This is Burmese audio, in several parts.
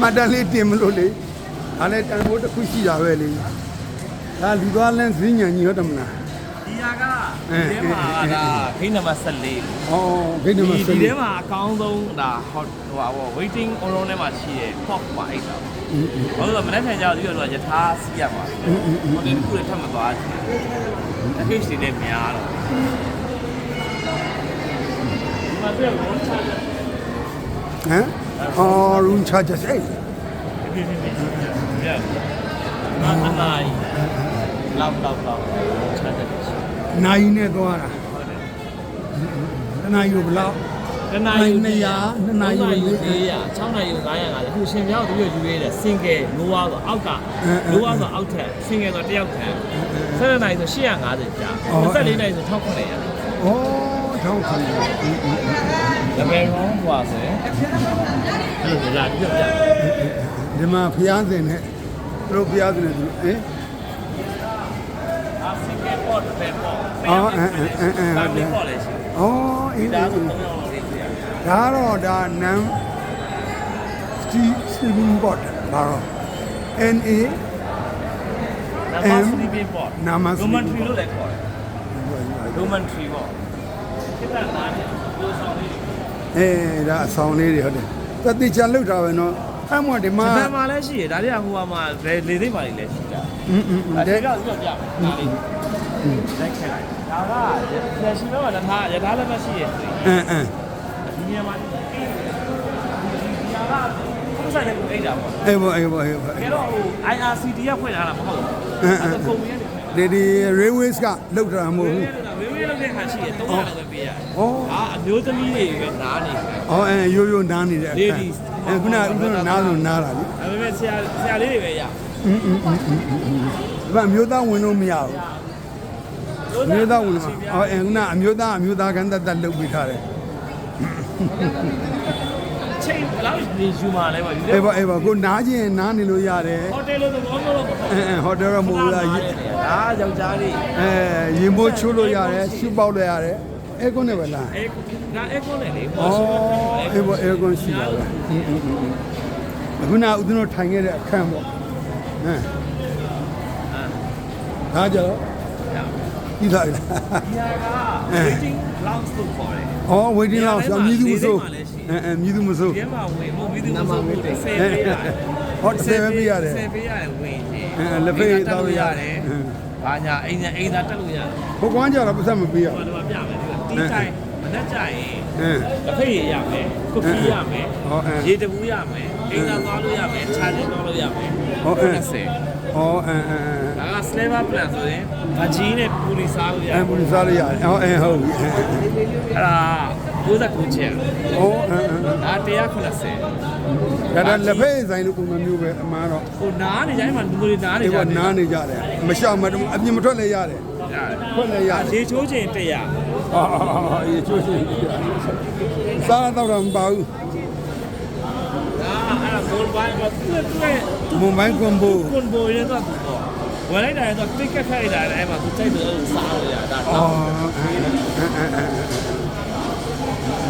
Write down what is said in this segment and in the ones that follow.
မှတ်တမ်းလေးတင်မလို့လေဒါလည်းတန်ဖိုးတစ်ခုရှိတာပဲလေဒါလူသွားလန်းဈဉ္ညာကြီးဟုတ်တယ်မလားဒီဟာကဒီထဲမှာကဒါဂိမ်းနံပါတ်14ဩဂိတ်နံပါတ်ဒီ7ဒီထဲမှာအကောင်းဆုံးဒါဟိုဟိုဟာ waiting on room ထဲမှာရှိတဲ့ pop ပါအိတ်တာဘာလို့လဲမနေ့ကကြောက်ပြီးတော့ယထာစီးရမှာဟိုဒီတစ်ခုလည်းထပ်မသွားချင် package တွေလည်းများတော့ဒီမှာပြရောချာတယ်ဟမ် Oh, room charges. Hey. Yeah. Not the nine. Love, love, love. Charges. နိုင်နဲ့သွားတာနိုင်ယူဘလောက်တနားရီ200နှစ်နာရီ400 6နာရီ950ခုရှင်မြောက်သူရယူရဲတဲ့ single lower ဆိုအောက်က lower ဆိုအောက်ထက် single ဆိုတယောက်ခံ7နာရီဆို850ကြာ24နာရီဆို1900ရဩ1900 နာမည်ရောဟွာဆိုရင်ဟုတ်လားပြပြဒီမှာဖျားစင်နဲ့သူတို့ဖျားစင်နဲ့သူဟင်အာစီကေပေါ့တဲ့ပေါ့အော်အဲအဲအဲဟုတ်တယ်အော်အင်းဒါတော့ဒါနမ်စတီစတီဘင်းပေါ့ဘာရော NA နာမစတီဘင်းပေါ့နာမစတီဘင်းပေါ့ရိုမန်ထရီလို့လည်းခေါ်တယ်ရိုမန်ထရီပေါ့ခေတ္တသားနဲ့ပြောဆောင်လေး အဲဒါအဆောင်လေးတွေဟုတ်တယ်သတိချလောက်တာပဲနော်အဲ့မှဒီမှာ ဂျပန်မှာလည်းရှိတယ်ဒါတွေကဟိုမှာဘယ်လေသိမ့်ပါလိမ့်လဲရှိတာ อืมอืม ဒါ တဲ့ ကပြပြဒါလေးလိုက်ခဲ့လိုက်ဒါကလက်ရှိမှာလက်ထားရထားလက်မရှိရဆိုရင် အင်းအင်း ဒီနေရာမှာဒီဟာကပုံစံနဲ့ကိုအိတ်တာပေါ့ အေးဘောအေးဘောအေးဘော ကဲတော့ဟို IRCT ကဖွင့်ထားတာမဟုတ်ဘူးအဲ့ဒါပုံရနေတယ် ဒီဒီ railways ကလောက်တာမဟုတ်ဘူး ဝေးဝေးလောက် တဲ့ခါရှိရင်300လောက်ပဲပေးရတယ် ဩ အာအမျိုးသမီးတွေပဲနားနေတယ် ဩအဲရိုးရိုးနားနေတဲ့အခါ Ladies အဲခုနကဦးဆုံးနားဆုံးနားတာလေ ဒါပေမဲ့ဆရာဆရာလေးတွေပဲရ อืมอืมอืมอืมဒီမှာမျိုးသားဝင်လို့မရဘူးမျိုးသားဝင်လို့ဩအဲခုနအမျိုးသားအမျိုးသားကန်တက်တက်လုပ်ပြီးထားတယ် ချိန်ဘယ်လောက်နေယူမှာလဲပေါ့ဒီအေးပါအေးပါကိုနားကျင်နားနေလို့ရတယ်ဟိုတယ်လို့သဘောမလို့ပေါ့အဲဟိုတယ်တော့မဟုတ်ဘူးလားဒါယောက်ျားလေးအဲရင်မိုးချိုးလို့ရတယ်ရှူပေါက်လို့ရတယ်အဲကွန်းနဲ့ပဲလားအဲငါအဲကွန်းနဲ့လေဩအေးပါအဲကွန်းရှိတာပဲအခုနဦးသူတို့ထိုင်ခဲ့တဲ့အခန်းပေါ့ဟမ်ဒါကြတော့ဒီသားလားဒီက waiting lounge လို့ခေါ်တယ်ဩ waiting lounge မြည်သူဆို အဲအဲမြည်သူမဆိုး ဒီမှာဝင်မို့ပြီးသူမဆိုဘူး10ပေးရတယ်ဟောတစ်ဆယ်ပဲပြရတယ်10ပေးရတယ်ဝင်ရင်အဲလက်ဖေးတောက်လို့ရတယ်ဘာညာအိမ်ညာအိမ်သာတက်လို့ရတယ်ဟိုကွမ်းကြတော့ပတ်သက်မပေးရဟိုဘူး တော့ပြမယ်ဒီတိုင်းမနဲ့ကြရင်။အင်းလက်ဖေးရရမယ်ကုတ်ကြီးရမယ်ဟောအဲ ရေတဘူးရမယ်အိမ်သာသွားလို့ရမယ်ခြာကျသွားလို့ရမယ်ဟောအဲ20ဟောအဲအဲဒါက sliver plan ဆိုရင်ဗကြီးနဲ့ပူလီစားလို့ရအဲပူလီစားလို့ရတယ်။ဟောအဲဟုတ်ပြီ။အဲ့ဒါ 69ချက်ဟောအဲအဲဒါ190ဒါဒါလက်ဖေးဆိုင်လို့ပုံစံမျိုးပဲအမှန်တော့ဟိုနားနေကြရင်မှလူတွေနားနေဒီကြကတယ်နားနေကြတယ်။မရှောင်မတအပြင်မထွက်လဲရတယ်။ထွက်လဲရတယ်ရေချိုးချိန်100။ဟာဟာအေးချိုးချိုး။စားတော့တော့မပါဘူးဒါအဲ့ဒါဘိုးဘိုင်းကသူ့ရဲ့။မွန်ဘိုင်းကွန်ဘိုကွန်ဘိုရဲတော့ဝင်လိုက်တယ်တော့တိတ်ကခိုက်တာလည်းအဲ့မှာသူစိတ်တော့စားလို့ရတာ။အော်အဲ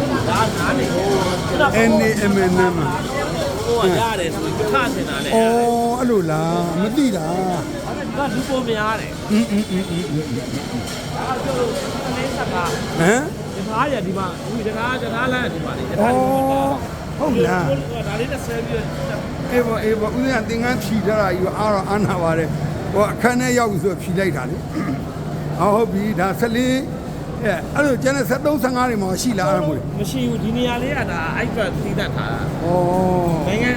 အဲအဲ ဒါနားနေဟို အဲနေအမနမ ဟိုကရတယ်ဆိုပြီးခါတင်တာလေ ။အော်အဲ့လိုလားမသိတာ ဒါလူပုံများတယ် ။อืมอืมอืมอืม ဒါကကျတော့လေးစကား ဟမ် ဒီမားရဒီမှာဒီတကားတကားလမ်းဒီမှာလေတ ဩ ကား ဟုတ်လား ဒါလေးနဲ့ဆဲပြီး အေးဘောအေးဘောဦးဇင်းကသင်္ကန်းဖြီထားတာယူအားတော့အာနာပါတယ်ဟိုအခန်းထဲရောက်ပြီဆိုဖြီလိုက်တာလေဟောဟုတ်ပြီဒါ14 အဲအဲ့လိုကျန်တဲ့73 55တွေမှာရှိလားအဲ့ဒါမို့လေမရှိဘူးဒီနေရာလေးကဒါအိုက်ကတီးတတ်ထားတာဩနိုင်ငံ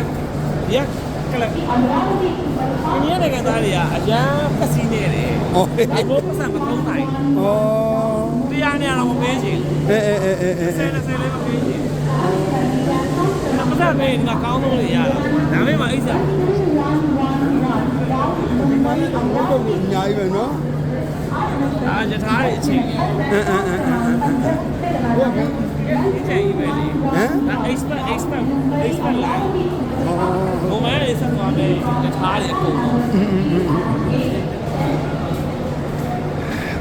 ရက်ကလပ်ဒီနေရာနိုင်ငံသားတွေကအရန်ဖက်စီးနေတယ်ဩအဘောပတ်စံမသုံးနိုင်ဩတရားနေရတော့မပေးချင်အဲအဲအဲအဲအဲဆယ်ဆယ်လေးမပေးချင်နမတာမေးဒီမှာကောင်းလို့ရတာဒါပေမဲ့အိတ်စားဒီမှာလည်းတော့ဘုတ်ဘုတ်အများကြီးပဲနော် ဒါယထာတွေအချိန်ကြီးအဲအဲအဲဟုတ်ကဲ့အချိန်ကြီးပဲလေဟမ်ဒါ expert expert expert line ဘုံမဲလေးဆက်သွားမယ်ယထာတွေအကုန်လုံး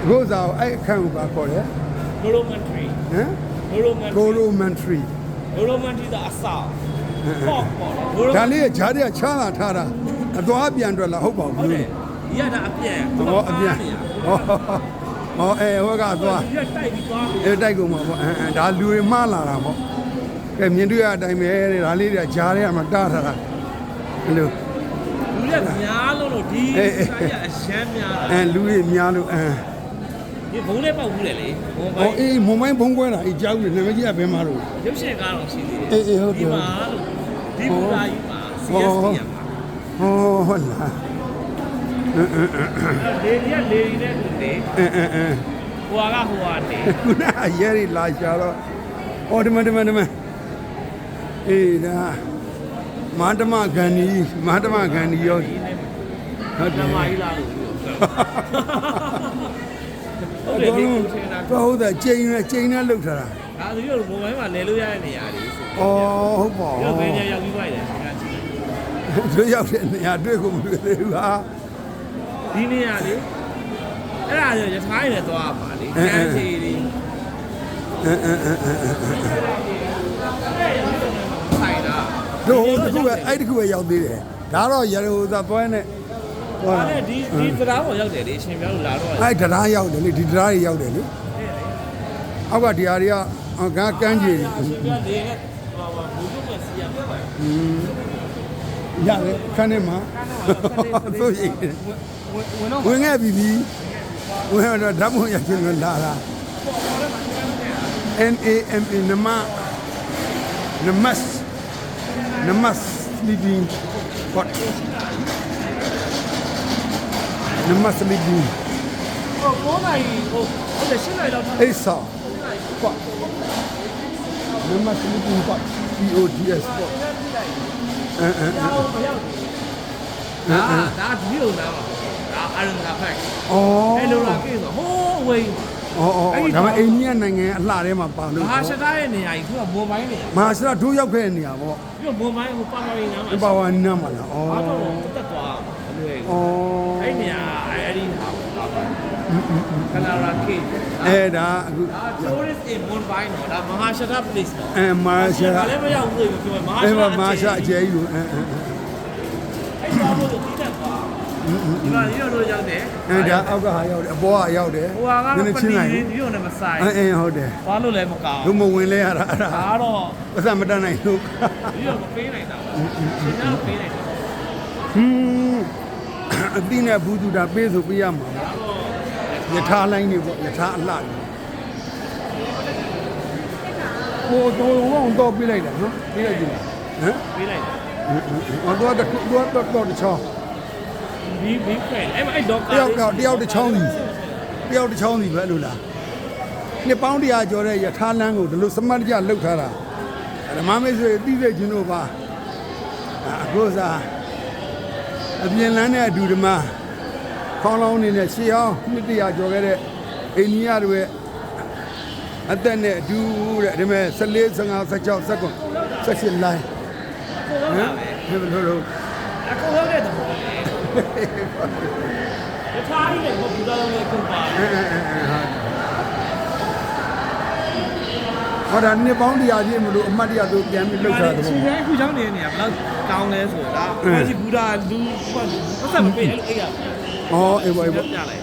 ရိုးစားအဲ့အခန်းကိုပါခေါ်တယ် monometry ဟမ် monometry goromentary monometry ဒါအဆောက်ပေါ့ပေါ့ဘိုးဒါတော့လေးကဂျားတွေကချားလာထားတာအသွားပြန်အတွက်လားဟုတ်ပါဟုတ်ဘူးတယ်ဒီကဒါအပြန်ဟောအပြန် ဟောဟောအဲဟောကအသွားဒီကတိုက်ပြီးသွားအဲတိုက်ကုန်မှာပေါ့အဲအဲဒါလူတွေမှားလာတာပေါ့ကဲမြင်တွေ့ရအတိုင်းပဲတဲ့ဒါလေးတွေကဂျားတွေကမှတားထားတာအဲ့လိုလူရများလို့လို့ဒီအေးအေးဆိုင်ရအရှမ်းများတာအဲလူတွေများလို့အဲဒီဘုံလေးပေါက်ဘူးလေလေဘုံဟောပိုင်းအေးမုံမိုင်းဘုံကွဲတာအေးကြောက်နေနာမည်ကြီးကဘယ်မှာလို့ရုပ်ရှင်ကားတော့ရှိသေးတယ်အေးအေးဟုတ်တယ်ဒီမှာလို့ဒီဘူရာကြီးမှာ CST ရမှာဟောဟုတ်လား အဲအဲအဲလေကြီးကလေကြီးနဲ့တူတယ်အဲအဲအဲဟိုကဟိုကနေခုနအရဲရီလာရှာတော့အော်ဒီမဒီမဒီမအေးဒါမန္တမဂန္ဒီမန္တမဂန္ဒီရောဟုတ်တဓယ်မ္မကြီးလာလို့ပြီးတော့ဟုတ်အတယ်ကုန်ဒီလုံးကိုထင်တာတော့ဟုတ်တယ်ကျိန်နဲ့ကျိန်နဲ့လှုပ်ထားတာဒါဆိုပြီးတော့မိုဘိုင်းမှာလဲလို့ရတဲ့နေရာတွေဆိုအော်ဟုတ်ပါပြီးတော့ဘယ်ဘူးနေရာရောက်ပြီးသွားတယ်ခါကြည့်တို့ရောက်တဲ့နေရာတွေ့ကိုမတွေ့သေးဘူးဟာ ဒီနေရာလေအဲ့ဒါဆိုရထားရည်နဲ့သွားပါလေကန်းချီတွေအဲအဲအဲအဲဆိုင်တာတို့ဟိုတစ်ခုပဲအဲ့တစ်ခုပဲရောက်သေးတယ်ဒါတော့ရရိုသာပွဲနဲ့ဟောအဲ့ဒါဒီဒီတရားပေါ်ရောက်တယ်လေရှင်ပြောလို့လာတော့အဲ့တရားရောက်တယ်လေဒီတရားတွေရောက်တယ်လေအောက်ကတရားတွေကအောက်ကကန်းကြီးတွေရှင်ပြောလေကဟိုဘူတို့ကစီရမှာပါရတယ်ခန်းထဲမှာသို့ရိပ်တယ် ဝင်တော့ဝင်ခဲ့ပြီပြီဝင်တော့ဓာတ်ပုံရချင်းလို့လာတာ N A M A နမနမတ်နမတ် sleeping what နမတ် sleeping ဟို9နိုင်ဟိုဟုတ်တယ်7နိုင်တော့ထားအိဆာ what နမတ် sleeping what P O D S what အဲအဲတာတော့မရောက်ဒါဒါဒီလိုနားပါ ဒါအာရန်ကာဖက်အော်အဲ့လိုလာကိဆိုဟိုးဝေးအော်အော်ဒါပေမဲ့အိန္ဒိယနိုင်ငံအလှထဲမှာပါလို့မဟာရှတာရဲ့နေရာကြီးသူကမိုဘိုင်းနေရာမဟာစရဒိုးရောက်ခဲ့တဲ့နေရာပေါ့ပြီးတော့မိုဘိုင်းဟိုပါပါရင်းနားမှာဒီပါဝါနီနာမှာလားအော်ဘာတော့တက်သွားအလွယ်အော်အဲ့နေရာအဲ့ဒီဟာပါပါကလာရာကေအဲ့ဒါအခုဒါ tourist in Mumbai နော်ဒါမဟာရှတာ place နော်အဲမာရှာဒါလည်းမရောက်ဘူးလို့ပြောမဟာရှအဲ့တာမှာမာရှာအကျဲကြီးကိုအဲအဲအဲ့တော့ဘုရားတိတက်သွား ဒီမှာရောတော့ရောက်တယ်အဲဒါအောက်ကဟာရောက်တယ်အပေါ်ကရောက်တယ်ဟိုဟာကနည်းနည်းပချင်းတိလိုက်ဒီလိုနဲ့မဆိုင်အဲအဲဟုတ်တယ်သွားလို့လည်းမကောင်းလူမဝင်လဲရတာအဲ့ဒါဒါတော့ပတ်စံမတတ်နိုင်လို့ဒီလိုမပေးနိုင်တာရှင်ကတော့ပေးနိုင်တယ်ဟွန်းအတိနဲ့ဘူးသူတာပေးဆိုပေးရမှာယထာလိုင်းနေပေါ့ယထာအလှတွေဟိုတော့တော့တော့ပြလိုက်တယ်နော်ပြလိုက်ကြည့်ဟမ်ပေးလိုက်တယ်အော်တော့တော့တော့တော့တစ်ချောင်း ဘီဘီဖက်အဲ့မအဲ့ဒေါက်တယောက်ကတယောက်တစ်ချောင်းစီတယောက်တစ်ချောင်းစီပဲလို့လားနှစ်ပေါင်းတရာကျော်တဲ့ယထာလန်းကိုဒီလိုစမတ်ကြလှုပ်ထားတာဓမ္မမိတ်ဆွေသိသိချင်းတို့ပါအခုစားအပြင်လန်းတဲ့အဒူဓမ္မခေါင်းလောင်းနေနဲ့ရှေးအောင်နှစ်တရာကျော်ခဲ့တဲ့အိန္ဒိယတွေရဲ့အသက်နဲ့အတူတဲ့ဒီမဲ့14 15 16 19 18လိုင်းဟမ်ဘယ်လိုလုပ်အခုဟုတ်တဲ့တော့ ရထားကြီးလည်းဘူဒါလုံးနဲ့ကုန်ပါအဲအဲအဲအဲဟာဟောဒါနှစ်ပေါင်းတရားကြီးမလို့အမတ်တရားသူပြန်ပြီးလှုပ်ထားတယ်ရှင်ပေါ့ရဲ့အခုချောင်းနေတဲ့နေရာဘယ်လောက်ကောင်းလဲဆိုတာဘာကြီးဘူဒါလူဘာပတ်သက်မပေးအဲ့လိုအဲ့ရ။အော်အေးပါအေးပါပြလိုက်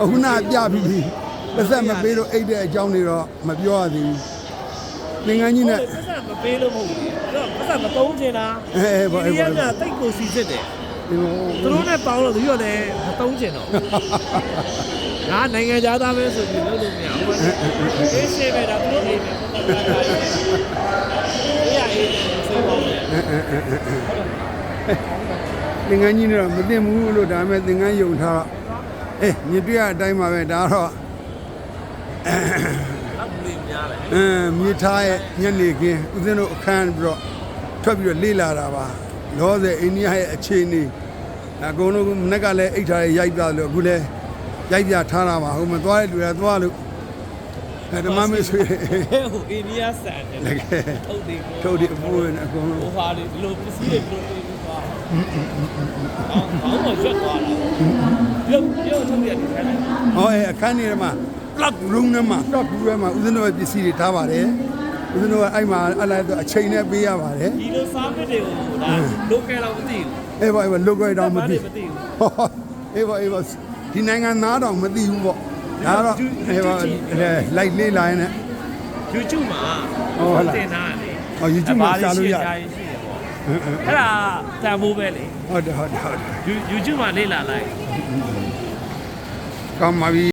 အခုနပြပြီးပြီ။ပတ်သက်မပေးတော့အိတ်တဲ့အကြောင်းတွေတော့မပြောရသေးဘူး။သင်္ကန်းကြီးနဲ့ပတ်သက်မပေးလို့မဟုတ်ဘူးအဲ့တော့ပတ်သက်မသုံးချင်တာအေးအေးပါအေးပါဒီကတိတ်ကိုစီစစ်တယ်ဒီလို သူတို့နဲ့ပေါင်းလို့သူရောလည်းမသုံးချင်တော့ငါနိုင်ငံသားပဲဆိုပြီးလုပ်လို့မရဘူးအေးရှင်းပဲဒါသူတို့အိမ်ပဲပတ်သက်တာအေးရအေးစေးပါမယ်သင်္ကန်းကြီးနဲ့တော့မသိဘူးလို့ဒါပေမဲ့သင်္ကန်းယုံထားတော့အေးမြစ်တွေ့ရအတိုင်းပါပဲဒါတော့အပူလေးများတယ်အင်းမြေထားရဲ့ညနေခင်းဦးဇင်းတို့အခန်းပြီးတော့ထွက်ပြီးတော့လေ့လာတာပါလောဆယ်အိန္ဒိယရဲ့အခြေအနေ အကုန်လုံးမနေ့ကလည်းအိတ်ထားရဲ့ရိုက်ပြလို့အခုလည်းရိုက်ပြထားတာပါဟိုမသွားတဲ့လူတွေသွားလို့အဲဓမ္မမေဆွေဟဲ့ဟိုအိန္ဒိယဆန်တယ်လည်းကဲထုတ်တယ်ကိုထုတ်ဒီအဖိုးနဲ့အကုန်လုံးဟိုဟာလေဒီလိုပစ္စည်းတွေဘယ်လိုတွေးသွားအောင်းအောင်းတော့ရွက်သွားတာရုပ်ရုပ်ထုတ်ရတယ်ခါတယ်ဟောအဲအခန်းထဲမှာ plug room ထဲမှာ plug room ထဲမှာဦးဇင်းတို့ရဲ့ပစ္စည်းတွေထားပါတယ်ဦးဇင်းတို့ကအဲ့မှာအဲ့လိုက်တော့အချိန်နဲ့ပေးရပါတယ်ဒီလိုစားမစ်တွေကိုဒါ local တော့မသိဘူး အေးပါအေးပါလောကတောင်မသိမသိဘူးဟောအေးပါအေးပါဒီနိုင်ငံသားတောင်မသိဘူးပေါ့ဒါတော့အေးပါလိုက်လေးလာရင်လည်း YouTube မှာဟုတ်လားတင်ထားတယ်ဟော YouTube မှာရှာလို့ရတယ်ရှိတယ်ပေါ့အဲ့ဒါတန်ဖိုးပဲလေဟုတ်တယ်ဟုတ်တယ်ဟုတ်တယ် YouTube မှာလေ့လာလိုက်ကောင်းပါပြီ